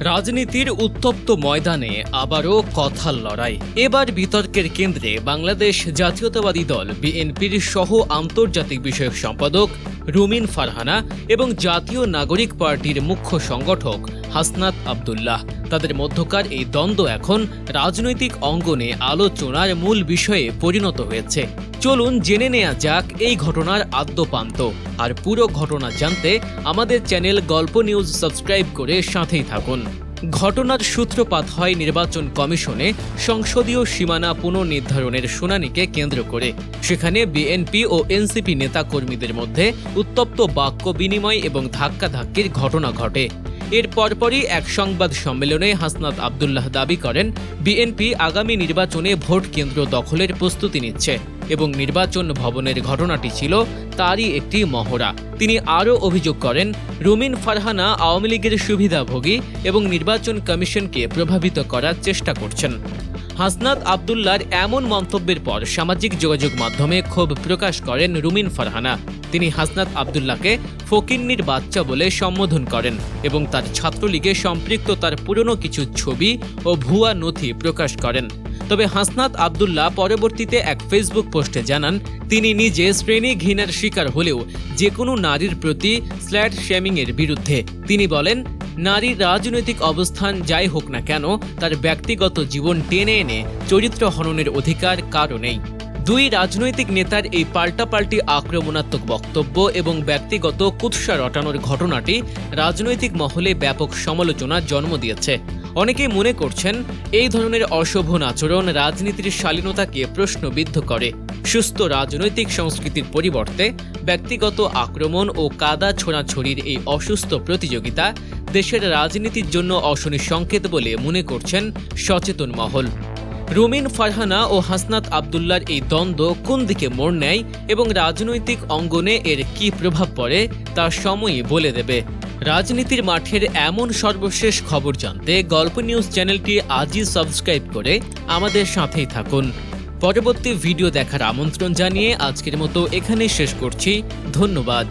রাজনীতির উত্তপ্ত ময়দানে আবারও কথার লড়াই। এবার বিতর্কের কেন্দ্রে বাংলাদেশ জাতীয়তাবাদী দল, বিএনপির সহ আন্তর্জাতিক বিষয়ক সম্পাদক রুমিন ফারহানা এবং জাতীয় নাগরিক পার্টির মুখ্য সংগঠক হাসনাত আবদুল্লাহ। তাদের মধ্যকার এই দ্বন্দ্ব এখন রাজনৈতিক অঙ্গনে আলোচনার মূল বিষয়ে পরিণত হয়েছে। চলুন জেনে নেওয়া যাক এই ঘটনার আদ্যপান্ত। আর পুরো ঘটনা জানতে আমাদের চ্যানেল গল্প নিউজ সাবস্ক্রাইব করে সাথেই থাকুন। ঘটনার সূত্রপাত হয় নির্বাচন কমিশনে সংসদীয় সীমানা পুনর্নির্ধারণের শুনানিকে কেন্দ্র করে। সেখানে বিএনপি ও এনসিপি নেতাকর্মীদের মধ্যে উত্তপ্ত বাক্য বিনিময় এবং ধাক্কাধাক্কির ঘটনা ঘটে। এর পরপরই এক সংবাদ সম্মেলনে হাসনাত আবদুল্লাহ দাবি করেন, বিএনপি আগামী নির্বাচনে ভোট কেন্দ্র দখলের প্রস্তুতি নিচ্ছে এবং নির্বাচন ভবনের ঘটনাটি ছিল তারই একটি মহড়া। তিনি আরও অভিযোগ করেন, রুমিন ফারহানা আওয়ামী লীগের সুবিধাভোগী এবং নির্বাচন কমিশনকে প্রভাবিত করার চেষ্টা করছেন। হাসনাত আবদুল্লার এমন মন্তব্যের পর সামাজিক যোগাযোগ মাধ্যমে ক্ষোভ প্রকাশ করেন রুমিন ফারহানা। তিনি হাসনাত আবদুল্লাহকে ফকিন্নির বাচ্চা বলে সম্বোধন করেন এবং তার ছাত্রলীগে সম্পৃক্ত তার পুরনো কিছু ছবি ও ভুয়া নথি প্রকাশ করেন। তবে হাসনাত আবদুল্লাহ পরবর্তীতে এক ফেসবুক পোস্টে জানান, তিনি নিজে শ্রেণি ঘৃণার শিকার হলেও যে কোনো নারীর প্রতি স্ল্যাট শেমিংয়ের বিরুদ্ধে। তিনি বলেন নারীর রাজনৈতিক অবস্থান যাই হোক না কেন, তার ব্যক্তিগত জীবন টেনে এনে চরিত্র হননের অধিকার কারও নেই দুই রাজনৈতিক নেতার এই পাল্টাপাল্টি আক্রমণাত্মক বক্তব্য এবং ব্যক্তিগত কুৎসা রটানোর ঘটনাটি রাজনৈতিক মহলে ব্যাপক সমালোচনার জন্ম দিয়েছে। অনেকেই মনে করছেন এই ধরনের অশোভন আচরণ রাজনীতির শালীনতাকে প্রশ্নবিদ্ধ করে। সুস্থ রাজনৈতিক সংস্কৃতির পরিবর্তে ব্যক্তিগত আক্রমণ ও কাদা ছোড়াছড়ির এই অসুস্থ প্রতিযোগিতা দেশের রাজনীতির জন্য অশনি সংকেত বলে মনে করছেন সচেতন মহল। রুমিন ফারহানা ও হাসনাত আবদুল্লার এই দ্বন্দ্ব কোন দিকে মোড় নেয় এবং রাজনৈতিক অঙ্গনে এর কী প্রভাব পড়ে তা সময়ই বলে দেবে। রাজনীতির মাঠের এমন সর্বশেষ খবর জানতে গল্প নিউজ চ্যানেলটি আজই সাবস্ক্রাইব করে আমাদের সাথেই থাকুন। পরবর্তী ভিডিও দেখার আমন্ত্রণ জানিয়ে আজকের মতো এখানেই শেষ করছি। ধন্যবাদ।